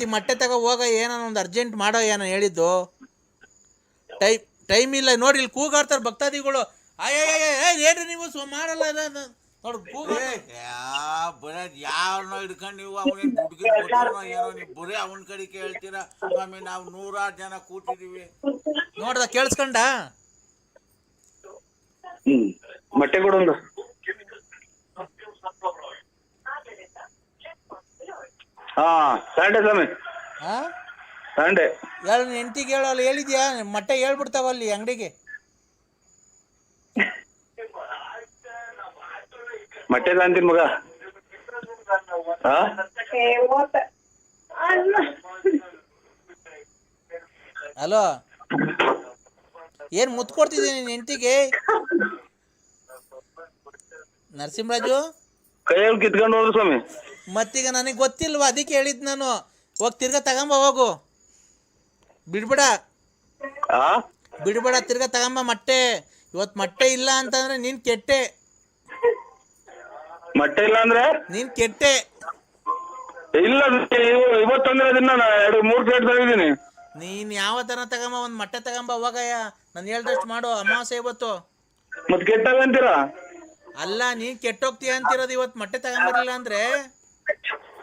ಈ ಮೊಟ್ಟೆ ತಗೋ ಹೋಗ ಏನೋ ಒಂದು ಅರ್ಜೆಂಟ್ ಮಾಡೋ ಏನೋ ಹೇಳಿದ್ದು. ಟೈಮ್ ಟೈಮ್ ಇಲ್ಲ. ನೋಡಿ ಇಲ್ಲಿ ಕೂಗಾಡ್ತಾರೆ ಭಕ್ತಾದಿಗಳು. ಅಯ್ಯಯ್ಯ ಏನ್ರಿ ನೀವು? ಸ್ವ ಮಾಡಲ್ಲ ನೋಡಿ ಕೂಗ ಬರೀ ಯಾವನೋ ಹಿಡ್ಕೊಂಡು ನೀವು ಅವನಿಗೆ ದುಡ್ಗಿನ ಕೊಟ್ಟನೋ ಏನೋ ನೀವು ಬರೀ ಅವನ ಕಡೆ ಕೇಳ್ತೀರಾ? ಸ್ವಾಮಿ ನಾವು ನೂರಾರು ಜನ ಕೂತಿದೀವಿ. ನೋಡ್ದ ಕೇಳಿಸ್ಕೊಂಡ? ಮೊಟ್ಟೆ ಕೊಡೊಂದು ಹಾ. ಸಂಡೆ ಸ್ವಾಮಿ. ಹಾ ಸಂಡೆ ಹೆಂಡತಿಗೆ ಹೇಳು ಅಲ್ಲಿ ಹೇಳಿದ್ಯಾ ಮಟ್ಟೆ ಹೇಳ್ಬಿಡ್ತಾವ ಅಲ್ಲಿ ಅಂಗಡಿಗೆ. ಮಟ್ಟೆ ತಂತೀನಿ ಮಗ. ಹಾ ಹಲೋ ಏನ್ ಮುತ್ ಕೊಡ್ತಿದ್ದೀನಿ ನಿನ್ ಹೆಂಡತಿಗೆ? ನರಸಿಂಹರಾಜು? ಕೈಯಲ್ಲಿ ಕಿತ್ಕೊಂಡು ಹೋದ್ರು ಸ್ವಾಮಿ. ಮತ್ತೀಗ ನನಗೆ ಗೊತ್ತಿಲ್ವ? ಅದಕ್ಕೆ ಹೇಳಿದ್ ನಾನು. ಹೋಗಿ ತಿರ್ಗ ತಗೊಂಬ ಹೋಗು. ಬಿಡ್ಬೇಡ. ಬಿಡ್ಬೇಡ ತಿರ್ಗ ತಗೊಂಬ ಮಟ್ಟೆ. ಇವತ್ತು ಮಟ್ಟೆ ಇಲ್ಲ ಅಂತಂದ್ರೆ ನೀನ್ ಕೆಟ್ಟೆ. ಮೊಟ್ಟೆ ಇಲ್ಲ ಅಂದ್ರೆ? ನೀನ್ ಕೆಟ್ಟೆ. ಇಲ್ಲ ಇವ- ಇವತ್ತಂದ್ರೆ ಅದನ್ನ ಎರಡು ಮೂರು ಪ್ಲೇಟ್ ನೀನು ಯಾವ ತರ ತಗೊಂಬ ಒಂದ್ ಮೊಟ್ಟೆ ತಗೊಂಬ ಹೋಗಯ್ಯ. ನಾನು ಹೇಳ್ದಷ್ಟು ಮಾಡು ಅಮಾವಾಸ್ಯ ಇವತ್ತು. ಮತ್ ಕೆಟ್ಟಾಗ ಅಂತೀರಾ? ಅಲ್ಲ ನೀನ್ ಕೆಟ್ಟೋಗ್ತೀಯ ಅಂತಿರೋದು ಇವತ್ತು ಮೊಟ್ಟೆ ತಗೊಂಬರ್ಲಿಲ್ಲ ಅಂದ್ರೆ?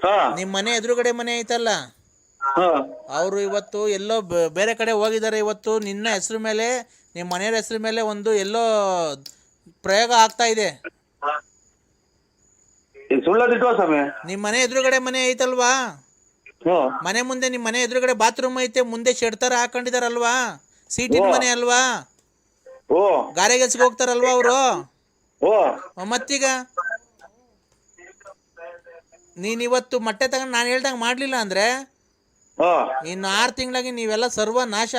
ಹಾ. ನಿಮ್ಮ ಮನೆ ಎದುರುಗಡೆ ಮನೆ ಐತಲ್ಲ? ಹಾ. ಅವರು ಇವತ್ತು ಎಲ್ಲೋ ಬ- ಬೇರೆ ಕಡೆ ಹೋಗಿದ್ದಾರೆ ಇವತ್ತು. ನಿನ್ನ ಹೆಸರು ಮೇಲೆ ನಿಮ್ಮ ಮನೆಯವ್ರ ಹೆಸರು ಮೇಲೆ ಒಂದು ಎಲ್ಲೋ ಪ್ರಯೋಗ ಆಗ್ತಾ ಇದೆ. ನಿಮ್ ಸುಳ್ಳದಿಟ್ವಾ ಸ್ವಾಮಿ. ನಿಮ್ಮ ಮನೆ ಎದುರುಗಡೆ ಮನೆ ಐತಲ್ವಾ? ಮನೆ ಮುಂದೆ ನಿಮ್ಮ ಮನೆ ಎದುರುಗಡೆ ಬಾತ್ರೂಮ್ ಐತೆ ಮುಂದೆ ಶೆಡ್ ತರ ಹಾಕೊಂಡಿದಾರಲ್ವಾ? ಸೀಟಿನ ಮನೆ ಅಲ್ವಾ? ಓ ಗಾರೆ ಕೆಲ್ಸಕ್ಕೆ ಹೋಗ್ತಾರಲ್ವಾ ಅವರು? ಓ ಮತ್ತೀಗ? ನೀನು ಇವತ್ತು ಮೊಟ್ಟೆ ತಗೊಂಡು ನಾನು ಹೇಳ್ದಂಗೆ ಮಾಡಲಿಲ್ಲ ಅಂದರೆ? ಹಾ. ಇನ್ನು ಆರು ತಿಂಗಳಾಗಿ ನೀವೆಲ್ಲ ಸರ್ವ ನಾಶ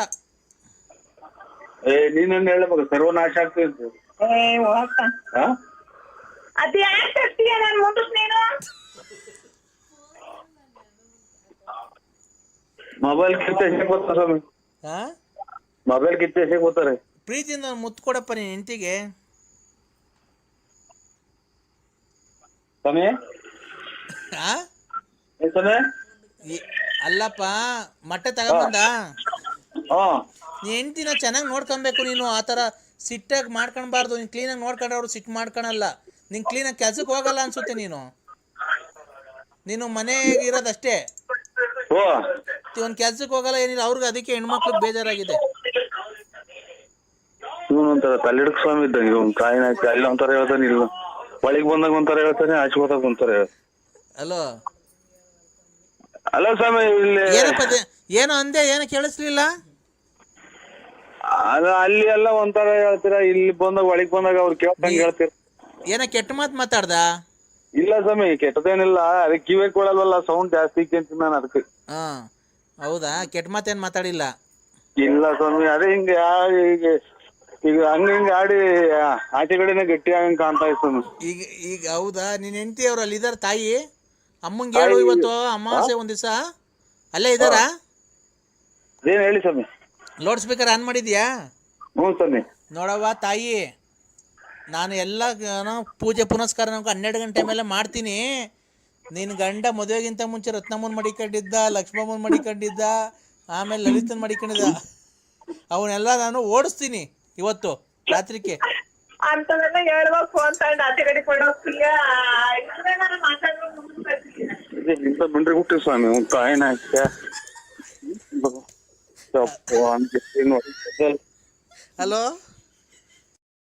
ಏ ನೀನನ್ನ ಹೇಳ್ಬೇಕು ಸರ್ವನಾಶ ಆಗ್ತದೆ ಅಂತ. ಹಾ ಅದು ಯಾಕೆ ತರ್ತೀಯ ನಾನು ನೀನು? ಮೊಬೈಲ್ ಕಿತ್ತೆ ಹೇಗೆ ಗೊತ್ತಾ ಸ್ವಾಮಿ? ಹಾ ಮೊಬೈಲ್ ಕಿತ್ತೆ ಹೇಗೆ ಗೊತ್ತಾರೆ ಪ್ರೀತಿಯಿಂದ ಮುತ್ತು ಕೊಡಪ್ಪ ನಿನ್ನ ಹೆಂಡತಿಗೆ. ಸ್ವಾಮಿ? ಈ- ಅಲ್ಲಪ್ಪ ಮಟ್ಟ ತಗೊಂಬಂದ? ಹಾ. ನೀ ಹೆಂಡ್ತಿನ ಚೆನ್ನಾಗಿ ನೋಡ್ಕೊಬೇಕು ನೀನು ಆ ಥರ ಸಿಟ್ಟಾಗಿ ಮಾಡ್ಕೊಳ್ಬಾರ್ದು ನೀನು ಕ್ಲೀನಾಗಿ ನೋಡ್ಕೊಂಡ್ರೆ ಅವ್ರು ಸಿಟ್ಟು ಮಾಡ್ಕೊಳಲ್ಲ. ಕ್ಲೀನ್ ಕ್ಲೀನಾಗಿ ಕೆಲ್ಸಕ್ಕೆ ಹೋಗಲ್ಲ ಅನ್ಸುತ್ತೆ ನೀನು. ನೀನು ಮನೆಗೆ ಇರೋದಷ್ಟೇ. ಓ ಒಂದು ಕೆಲ್ಸಕ್ಕೆ ಹೋಗಲ್ಲ ಏನಿಲ್ಲ ಅವ್ರಿಗೆ ಅದಕ್ಕೆ ಹೆಣ್ಮಕ್ಳಿಗೆ ಬೇಜಾರಾಗಿದೆ. ಇವನು ಒಂಥರ ತಲೆಡ್ಕ್ ಸ್ವಾಮಿ ಇದ್ದಂಗೆ ಇವ್ನು ಕಾಯಿನ ಅಲ್ಲಿ ಒಂಥರ ಹೇಳ್ತಾನೆ ಇಲ್ಲ ಒಳಗೆ ಬಂದಾಗ ಒಂಥರ ಹೇಳ್ತಾನೆ ಆಚೆ ಹೋದಾಗ ಒಂಥರ ಹೇಳ್ತಾನೆ. ಅಲೋ ಹಲೋ ಸ್ವಾಮಿ ಇಲ್ಲಿ ಏನಪ್ಪ ಅದೇ- ಏನೋ ಅಂದೆ ಏನೋ ಕೇಳಿಸ್ಲಿಲ್ಲ? ಅದ ಅಲ್ಲಿ ಎಲ್ಲ ಒಂಥರ ಹೇಳ್ತೀರಾ ಇಲ್ಲಿ ಬಂದಾಗ ಒಳಗ್ ಬಂದಾಗ ಅವ್ರು ಕೇಳ್ದಂಗೆ ಹೇಳ್ತೀರ. ಏನೋ ಕೆಟ್ಟ ಮಾತು ಮಾತಾಡ್ದ? ಇಲ್ಲ ಸ್ವಾಮಿ ಕೆಟ್ಟದೇನಿಲ್ಲ ಅದಕ್ಕೆ ಕಿವಿ ಕೊಡಲ್ವಲ್ಲ ಸೌಂಡ್ ಜಾಸ್ತಿ ಕೇಳ್ತೀನಿ ನಾನು ಅದಕ್ಕೆ. ಹಾಂ ಹೌದಾ? ಕೆಟ್ಟ ಮಾತೇನು ಮಾತಾಡಿಲ್ಲ? ಇಲ್ಲ ಸ್ವಾಮಿ ಅದೇ ಹಿಂಗೆ ಈಗ ಈಗ ಹಂಗ ಹಿಂಗ ಆಡಿ ಆಚೆ ಕಡೆನೆ ಗಟ್ಟಿ ಆಗಂಗ್ ಕಾಣ್ತಾ ಇತ್ತು ಸ್ವಾಮಿ. ಈಗ ಈಗ ಹೌದಾ? ನಿನ್ನ ಹೆಂಡತಿ ಅವ್ರು ಅಲ್ಲಿದಾರ ತಾಯಿ? ಅಮ್ಮಂಗೆ ಹೇಳು ಇವತ್ತು ಅಮಾವಾಸ್ಯೆ ಒಂದ್ ದಿವಸ ಅಲ್ಲೇ ಇದಾರಾ ಅದೇನ್ ಹೇಳಿ ಸ್ವಾಮಿ. ಲೌಡ್ ಸ್ಪೀಕರ್ ಆನ್ ಮಾಡಿದ್ಯಾ? ಹ್ಞೂ ಸ್ವಾಮಿ. ನೋಡವ್ವ ತಾಯಿ ನಾನು ಎಲ್ಲ ಪೂಜೆ ಪುನಸ್ಕಾರ ನಮ್ಗೆ ಹನ್ನೆರಡು ಗಂಟೆ ಮೇಲೆ ಮಾಡ್ತೀನಿ. ನಿನ್ನ ಗಂಡ ಮದುವೆಗಿಂತ ಮುಂಚೆ ರತ್ನಮ್ಮನ ಮಡಿಕೊಂಡಿದ್ದ ಲಕ್ಷ್ಮಮ್ಮನ ಮಡಿಕೊಂಡಿದ್ದ ಆಮೇಲೆ ಲಲಿತನ ಮಡಿಕೊಂಡಿದ್ದ. ಅವನ್ನೆಲ್ಲ ನಾನು ಓಡಿಸ್ತೀನಿ ಇವತ್ತು ರಾತ್ರಿಗೆ. ಅಂತದೆಲ್ಲ ಹೇಳ್ಬೇಕು ಅಂತ ಆಚೆ ಕಡೆ ಕೊಡೋಕ್ಕಿಲ್ಲ బండ్రి కుట్టే స్వామి ఒక ఆయన హలో